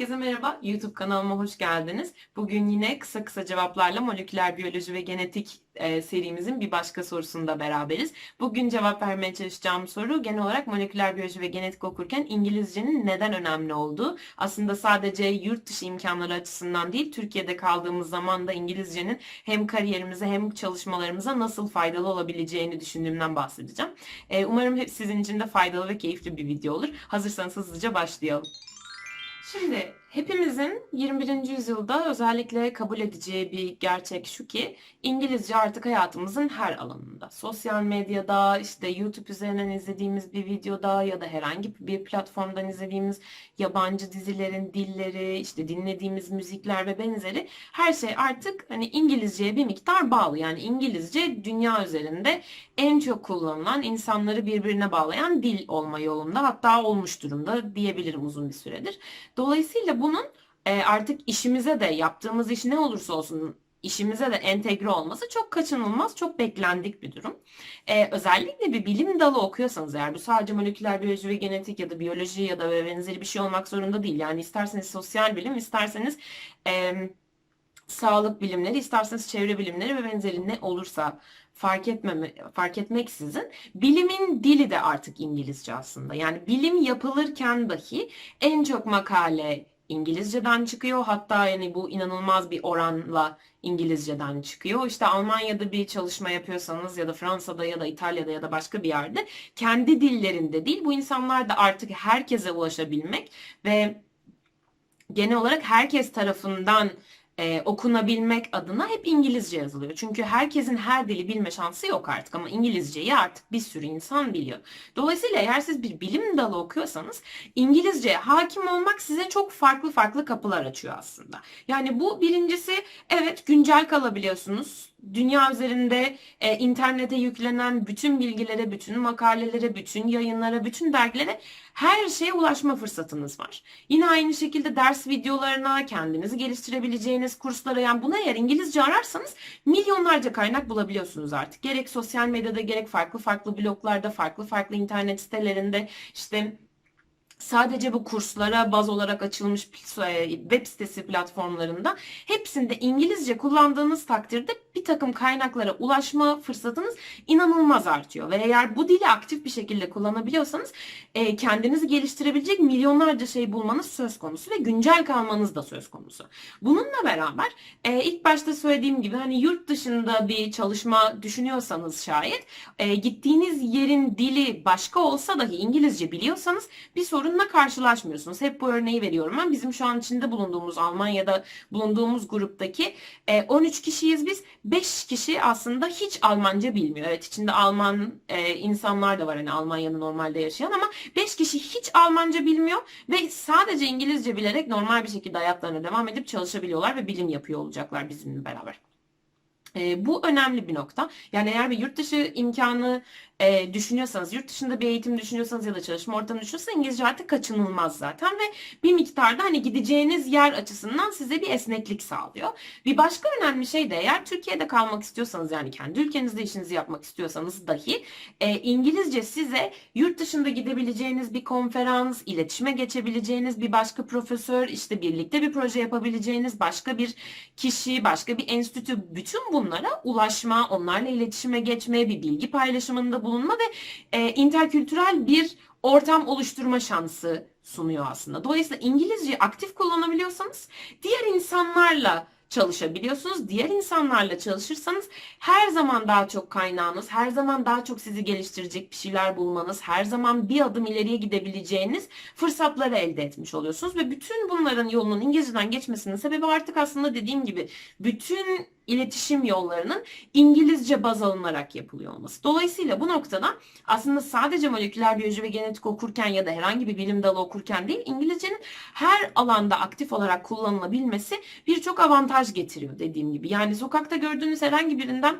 Herkese merhaba, YouTube kanalıma hoş geldiniz. Bugün yine kısa kısa cevaplarla moleküler biyoloji ve genetik e, serimizin bir başka sorusunda beraberiz. Bugün cevap vermeye çalışacağım soru genel olarak moleküler biyoloji ve genetik okurken İngilizcenin neden önemli olduğu. Aslında sadece yurt dışı imkanları açısından değil, Türkiye'de kaldığımız zaman da İngilizcenin hem kariyerimize hem çalışmalarımıza nasıl faydalı olabileceğini düşündüğümden bahsedeceğim. E, umarım hep sizin için de faydalı ve keyifli bir video olur. Hazırsanız hızlıca başlayalım. Şimdi hepimizin 21. yüzyılda özellikle kabul edeceği bir gerçek şu ki İngilizce artık hayatımızın her alanında. Sosyal medyada, işte YouTube üzerinden izlediğimiz bir videoda ya da herhangi bir platformdan izlediğimiz yabancı dizilerin dilleri, işte dinlediğimiz müzikler ve benzeri her şey artık hani İngilizceye bir miktar bağlı. Yani İngilizce dünya üzerinde en çok kullanılan, insanları birbirine bağlayan dil olma yolunda hatta olmuş durumda diyebilirim uzun bir süredir. Dolayısıyla bunun e, artık işimize de yaptığımız iş ne olursa olsun işimize de entegre olması çok kaçınılmaz, çok beklendik bir durum. Ee, özellikle bir bilim dalı okuyorsanız eğer bu sadece moleküler biyoloji ve genetik ya da biyoloji ya da benzeri bir şey olmak zorunda değil. Yani isterseniz sosyal bilim, isterseniz e, sağlık bilimleri, isterseniz çevre bilimleri ve benzeri ne olursa fark etmeme, fark etmeksizin bilimin dili de artık İngilizce aslında. Yani bilim yapılırken dahi en çok makale İngilizceden çıkıyor. Hatta yani bu inanılmaz bir oranla İngilizceden çıkıyor. İşte Almanya'da bir çalışma yapıyorsanız ya da Fransa'da ya da İtalya'da ya da başka bir yerde kendi dillerinde değil. Bu insanlar da artık herkese ulaşabilmek ve genel olarak herkes tarafından e, okunabilmek adına hep İngilizce yazılıyor. Çünkü herkesin her dili bilme şansı yok artık ama İngilizceyi artık bir sürü insan biliyor. Dolayısıyla eğer siz bir bilim dalı okuyorsanız İngilizceye hakim olmak size çok farklı farklı kapılar açıyor aslında. Yani bu birincisi evet güncel kalabiliyorsunuz. Dünya üzerinde e, internete yüklenen bütün bilgilere, bütün makalelere, bütün yayınlara, bütün dergilere her şeye ulaşma fırsatınız var. Yine aynı şekilde ders videolarına, kendinizi geliştirebileceğiniz kurslara yani buna eğer İngilizce ararsanız milyonlarca kaynak bulabiliyorsunuz artık. Gerek sosyal medyada gerek farklı farklı bloglarda, farklı farklı internet sitelerinde işte sadece bu kurslara baz olarak açılmış web sitesi platformlarında hepsinde İngilizce kullandığınız takdirde bir takım kaynaklara ulaşma fırsatınız inanılmaz artıyor. Ve eğer bu dili aktif bir şekilde kullanabiliyorsanız e, kendinizi geliştirebilecek milyonlarca şey bulmanız söz konusu ve güncel kalmanız da söz konusu. Bununla beraber e, ilk başta söylediğim gibi hani yurt dışında bir çalışma düşünüyorsanız şayet e, gittiğiniz yerin dili başka olsa dahi İngilizce biliyorsanız bir sorunla karşılaşmıyorsunuz. Hep bu örneği veriyorum ben. Bizim şu an içinde bulunduğumuz Almanya'da bulunduğumuz gruptaki e, 13 kişiyiz biz 5 kişi aslında hiç Almanca bilmiyor. Evet içinde Alman e, insanlar da var hani Almanya'da normalde yaşayan ama 5 kişi hiç Almanca bilmiyor ve sadece İngilizce bilerek normal bir şekilde hayatlarına devam edip çalışabiliyorlar ve bilim yapıyor olacaklar bizimle beraber. E, bu önemli bir nokta. Yani eğer bir yurt dışı imkanı e, düşünüyorsanız, yurt dışında bir eğitim düşünüyorsanız ya da çalışma ortamı düşünüyorsanız İngilizce artık kaçınılmaz zaten ve bir miktarda hani gideceğiniz yer açısından size bir esneklik sağlıyor. Bir başka önemli şey de eğer Türkiye'de kalmak istiyorsanız yani kendi ülkenizde işinizi yapmak istiyorsanız dahi e, İngilizce size yurt dışında gidebileceğiniz bir konferans, iletişime geçebileceğiniz bir başka profesör, işte birlikte bir proje yapabileceğiniz başka bir kişi, başka bir enstitü bütün bunlara ulaşma, onlarla iletişime geçme, bir bilgi paylaşımında bulunma ve e, interkültürel bir ortam oluşturma şansı sunuyor aslında. Dolayısıyla İngilizceyi aktif kullanabiliyorsanız diğer insanlarla çalışabiliyorsunuz. Diğer insanlarla çalışırsanız her zaman daha çok kaynağınız, her zaman daha çok sizi geliştirecek bir şeyler bulmanız, her zaman bir adım ileriye gidebileceğiniz fırsatları elde etmiş oluyorsunuz ve bütün bunların yolunun İngilizceden geçmesinin sebebi artık aslında dediğim gibi bütün iletişim yollarının İngilizce baz alınarak yapılıyor olması. Dolayısıyla bu noktada aslında sadece moleküler biyoloji ve genetik okurken ya da herhangi bir bilim dalı okurken değil İngilizcenin her alanda aktif olarak kullanılabilmesi birçok avantaj getiriyor dediğim gibi. Yani sokakta gördüğünüz herhangi birinden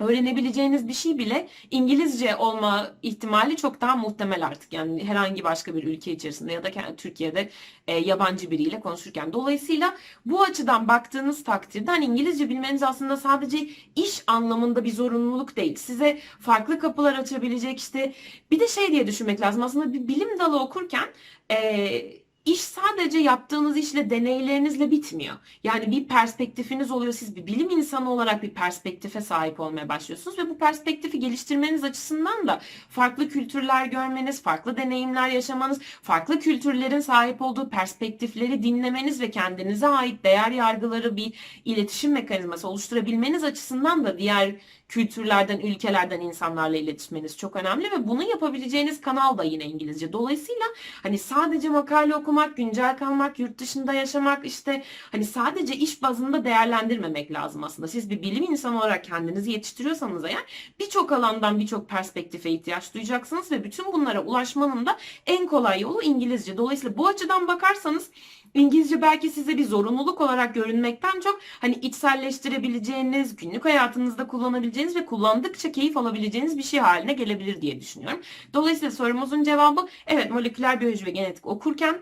öğrenebileceğiniz bir şey bile İngilizce olma ihtimali çok daha muhtemel artık. Yani herhangi başka bir ülke içerisinde ya da Türkiye'de e, yabancı biriyle konuşurken. Dolayısıyla bu açıdan baktığınız takdirde hani İngilizce bilmeniz aslında sadece iş anlamında bir zorunluluk değil. Size farklı kapılar açabilecek işte bir de şey diye düşünmek lazım. Aslında bir bilim dalı okurken e, iş sadece yaptığınız işle, deneylerinizle bitmiyor. Yani bir perspektifiniz oluyor. Siz bir bilim insanı olarak bir perspektife sahip olmaya başlıyorsunuz ve bu perspektifi geliştirmeniz açısından da farklı kültürler görmeniz, farklı deneyimler yaşamanız, farklı kültürlerin sahip olduğu perspektifleri dinlemeniz ve kendinize ait değer yargıları bir iletişim mekanizması oluşturabilmeniz açısından da diğer kültürlerden, ülkelerden insanlarla iletişmeniz çok önemli ve bunu yapabileceğiniz kanal da yine İngilizce. Dolayısıyla hani sadece makale okumak, güncel kalmak, yurt dışında yaşamak işte hani sadece iş bazında değerlendirmemek lazım aslında. Siz bir bilim insanı olarak kendinizi yetiştiriyorsanız eğer birçok alandan birçok perspektife ihtiyaç duyacaksınız ve bütün bunlara ulaşmanın da en kolay yolu İngilizce. Dolayısıyla bu açıdan bakarsanız İngilizce belki size bir zorunluluk olarak görünmekten çok hani içselleştirebileceğiniz, günlük hayatınızda kullanabileceğiniz ve kullandıkça keyif alabileceğiniz bir şey haline gelebilir diye düşünüyorum. Dolayısıyla sorumuzun cevabı evet moleküler biyoloji ve genetik okurken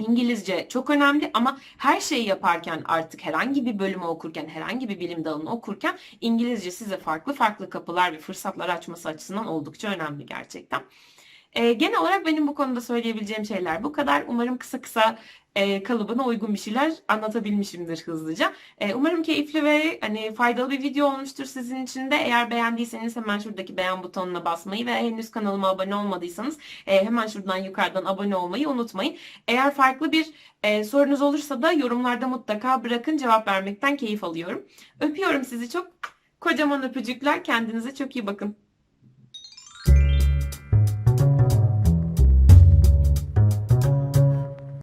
İngilizce çok önemli ama her şeyi yaparken artık herhangi bir bölümü okurken, herhangi bir bilim dalını okurken İngilizce size farklı farklı kapılar ve fırsatlar açması açısından oldukça önemli gerçekten. Ee, genel olarak benim bu konuda söyleyebileceğim şeyler bu kadar. Umarım kısa kısa e, kalıbına uygun bir şeyler anlatabilmişimdir hızlıca. E, umarım keyifli ve hani faydalı bir video olmuştur sizin için de. Eğer beğendiyseniz hemen şuradaki beğen butonuna basmayı ve henüz kanalıma abone olmadıysanız e, hemen şuradan yukarıdan abone olmayı unutmayın. Eğer farklı bir e, sorunuz olursa da yorumlarda mutlaka bırakın cevap vermekten keyif alıyorum. Öpüyorum sizi çok. Kocaman öpücükler. Kendinize çok iyi bakın.